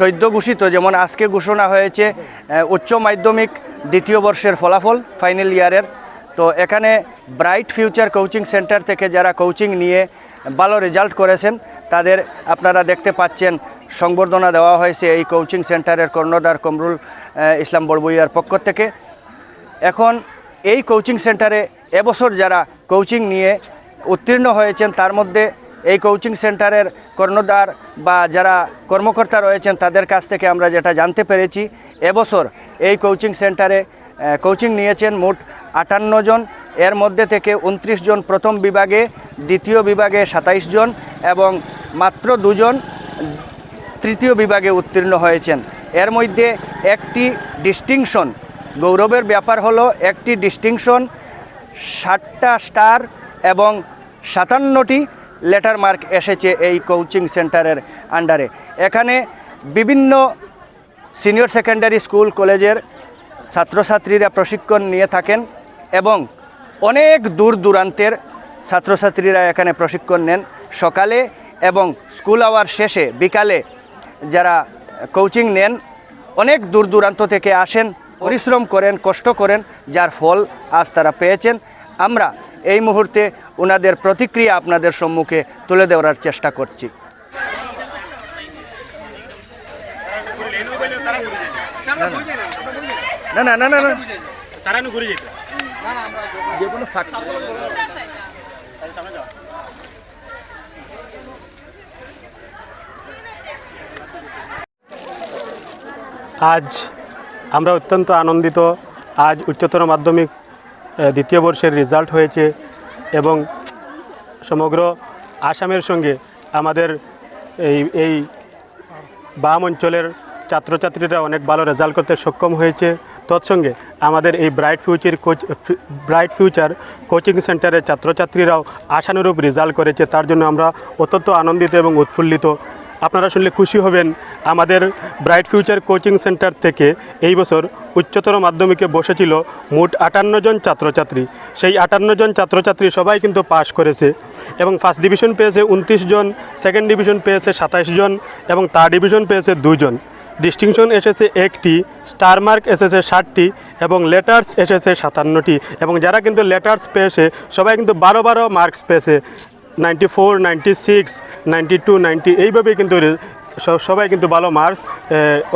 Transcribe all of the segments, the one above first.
সদ্য ঘোষিত যেমন আজকে ঘোষণা হয়েছে উচ্চ মাধ্যমিক দ্বিতীয় বর্ষের ফলাফল ফাইনাল ইয়ারের তো এখানে ব্রাইট ফিউচার কোচিং সেন্টার থেকে যারা কোচিং নিয়ে ভালো রেজাল্ট করেছেন, তাদের আপনারা দেখতে পাচ্ছেন সংবর্ধনা দেওয়া হয়েছে এই কোচিং সেন্টারের কর্ণধার কমরুল ইসলাম বড়বইয়ার পক্ষ থেকে। এখন এই কোচিং সেন্টারে এবছর যারা কোচিং নিয়ে উত্তীর্ণ হয়েছেন, তার মধ্যে এই কোচিং সেন্টারের কর্ণধার বা যারা কর্মকর্তা রয়েছেন, তাদের কাছ থেকে আমরা যেটা জানতে পেরেছি, এবছর এই কোচিং সেন্টারে কোচিং নিয়েছেন মোট আটান্ন জন। এর মধ্যে থেকে উনত্রিশ জন প্রথম বিভাগে, দ্বিতীয় বিভাগে সাতাইশ জন এবং মাত্র দুজন তৃতীয় বিভাগে উত্তীর্ণ হয়েছেন। এর মধ্যে একটি ডিস্টিংশন গৌরবের ব্যাপার হলো একটি ডিস্টিংশন ষাটটা স্টার এবং সাতান্নটি লেটার মার্ক এসেছে এই কোচিং সেন্টারের আন্ডারে এখানে বিভিন্ন সিনিয়র সেকেন্ডারি স্কুল কলেজের ছাত্রছাত্রীরা প্রশিক্ষণ নিয়ে থাকেন এবং অনেক দূর দূরান্তের ছাত্রছাত্রীরা এখানে প্রশিক্ষণ নেন। সকালে এবং স্কুল আওয়ার শেষে বিকালে যারা কোচিং নেন, অনেক দূর দূরান্ত থেকে আসেন, পরিশ্রম করেন, কষ্ট করেন, যার ফল আজ তারা পেয়েছেন। আমরা এই মুহূর্তে ওনাদের প্রতিক্রিয়া আপনাদের সম্মুখে তুলে দেওয়ার চেষ্টা করছি। না না না না তারানো ঘুরে যেত যে কোনো আজ আমরা অত্যন্ত আনন্দিত। আজ উচ্চতর মাধ্যমিক দ্বিতীয় বর্ষের রেজাল্ট হয়েছে। এবং সমগ্র আসামের সঙ্গে আমাদের এই এই বাম অঞ্চলের ছাত্রছাত্রীরা অনেক ভালো রেজাল্ট করতে সক্ষম হয়েছে। তৎসঙ্গে আমাদের এই bright future coach bright future coaching সেন্টারের ছাত্রছাত্রীরাও আশানুরূপ রেজাল্ট করেছে। তার জন্য আমরা অত্যন্ত আনন্দিত এবং উৎফুল্লিত আপনারা শুনলে খুশি হবেন। আমাদের ব্রাইট ফিউচার কোচিং সেন্টার থেকে এই বছর উচ্চতর মাধ্যমিকে বসেছিল মোট আটান্ন জন ছাত্রছাত্রী। সেই আটান্ন জন ছাত্রছাত্রী সবাই কিন্তু পাশ করেছে এবং ফার্স্ট ডিভিশন পেয়েছে উনত্রিশ জন সেকেন্ড ডিভিশন পেয়েছে সাতাইশ জন এবং থার্ড ডিভিশন পেয়েছে দুজন ডিস্টিংশন এসেছে একটি স্টার মার্ক এসেছে ষাটটি এবং লেটার্স এসেছে সাতান্নটি এবং যারা কিন্তু লেটার্স পেয়েছে, সবাই কিন্তু বারো বারো মার্কস পেয়েছে। Ninety four, ninety six, ninety two এইভাবেই কিন্তু সবাই কিন্তু ভালো মার্কস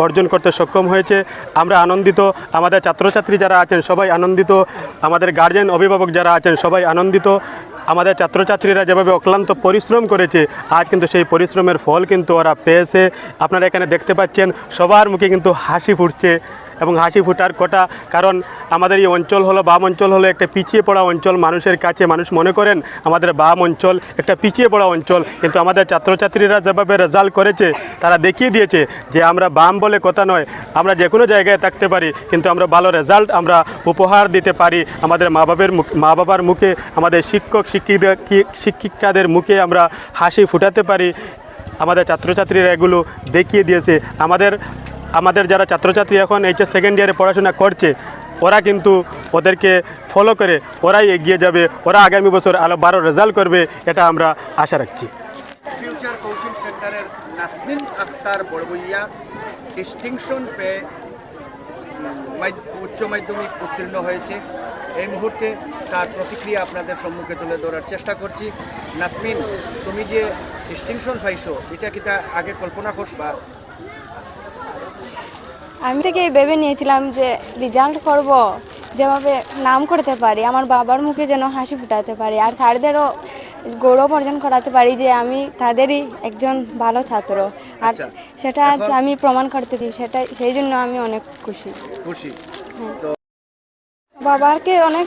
অর্জন করতে সক্ষম হয়েছে। আমরা আনন্দিত। আমাদের ছাত্রছাত্রী যারা আছেন, সবাই আনন্দিত। আমাদের গার্জেন অভিভাবক যারা আছেন, সবাই আনন্দিত। আমাদের ছাত্রছাত্রীরা যেভাবে অক্লান্ত পরিশ্রম করেছে, আজ কিন্তু সেই পরিশ্রমের ফল কিন্তু ওরা পেয়েছে। আপনারা এখানে দেখতে পাচ্ছেন, সবার মুখে কিন্তু হাসি ফুটছে। এবং হাসি ফুটার কথা। কারণ আমাদের এই অঞ্চল হলো, বাম অঞ্চল হলো একটা পিছিয়ে পড়া অঞ্চল। মানুষের কাছে মানুষ মনে করেন, আমাদের বাম অঞ্চল একটা পিছিয়ে পড়া অঞ্চল। কিন্তু আমাদের ছাত্রছাত্রীরা যেভাবে রেজাল্ট করেছে, তারা দেখিয়ে দিয়েছে যে আমরা বাম বলে কথা নয়। আমরা যে কোনো জায়গায় থাকতে পারি, কিন্তু আমরা ভালো রেজাল্ট আমরা উপহার দিতে পারি। আমাদের মা বাবার মা বাবার মুখে, আমাদের শিক্ষক, শিক্ষিকা শিক্ষিকাদের মুখে আমরা হাসি ফুটাতে পারি। আমাদের ছাত্রছাত্রীরা এগুলো দেখিয়ে দিয়েছে। আমাদের আমাদের যারা ছাত্রছাত্রী এখন এইচএস সেকেন্ড ইয়ারে পড়াশোনা করছে, ওরা কিন্তু ওদেরকে ফলো করে ওরাই এগিয়ে যাবে, ওরা আগামী বছর আরও বারো রেজাল্ট করবে, এটা আমরা আশা রাখছি। ফিউচার কোচিং সেন্টারের নাসমিন আক্তার বড়বইয়া ডিস্টিংশন পেয়ে উচ্চ মাধ্যমিক উত্তীর্ণ হয়েছে। এই মুহূর্তে তার প্রতিক্রিয়া আপনাদের সম্মুখে তুলে ধরার চেষ্টা করছি। নাসমিন তুমি যে ডিস্টিংশন পাইছো, এটা কি তা আগে কল্পনা করবা আমি থেকে ভেবে নিয়েছিলাম যে রেজাল্ট করব যেভাবে নাম করতে পারি আমার বাবার মুখে যেন হাসি ফুটাতে পারি আর স্যারদেরও গৌরব অর্জন করাতে পারি যে আমি তাদেরই একজন ভালো ছাত্র। আর আচ্ছা, সেটা আজ আমি প্রমাণ করতে দিই সেটা সেই জন্য আমি অনেক খুশি। খুশি। বাবারকে অনেক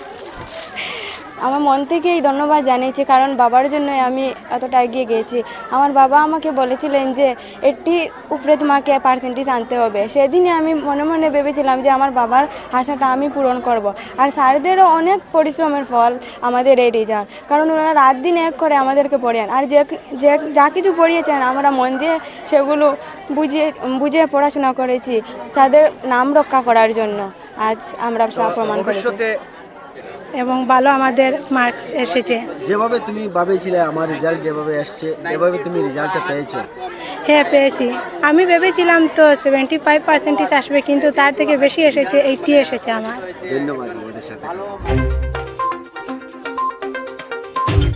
আমার মন থেকেই ধন্যবাদ জানিয়েছি কারণ বাবার জন্য আমি এতটা এগিয়ে গিয়েছি। আমার বাবা আমাকে বলেছিলেন যে এটি উপরে তোমাকে পার্সেন্টেজ আনতে হবে। সেদিনই আমি মনে মনে ভেবেছিলাম যে আমার বাবার আশাটা আমি পূরণ করব। আর স্যারদেরও অনেক পরিশ্রমের ফল আমাদের এই রেজাল্ট কারণ ওনারা রাত দিন এক করে আমাদেরকে পড়িয়েন। আর যে যে কিছু পড়িয়েছেন আমরা মন দিয়ে সেগুলো বুঝিয়ে বুঝে পড়াশোনা করেছি তাদের নাম রক্ষা করার জন্য। আজ আমরা সব প্রমাণ করেছি। এবং ভালো আমাদের মার্কস এসেছে। যেভাবে তুমি ভাবেছিলে আমার রেজাল্ট যেভাবে আসছে এভাবে তুমি রেজাল্টটা পেয়েছ? হ্যাঁ পেয়েছি। আমি ভেবেছিলাম তো সেভেন্টি ফাইভ পার্সেন্টেজ আসবে কিন্তু তার থেকে বেশি এসেছে এইটি এসেছে আমার। ধন্যবাদ আমাদের সাথে।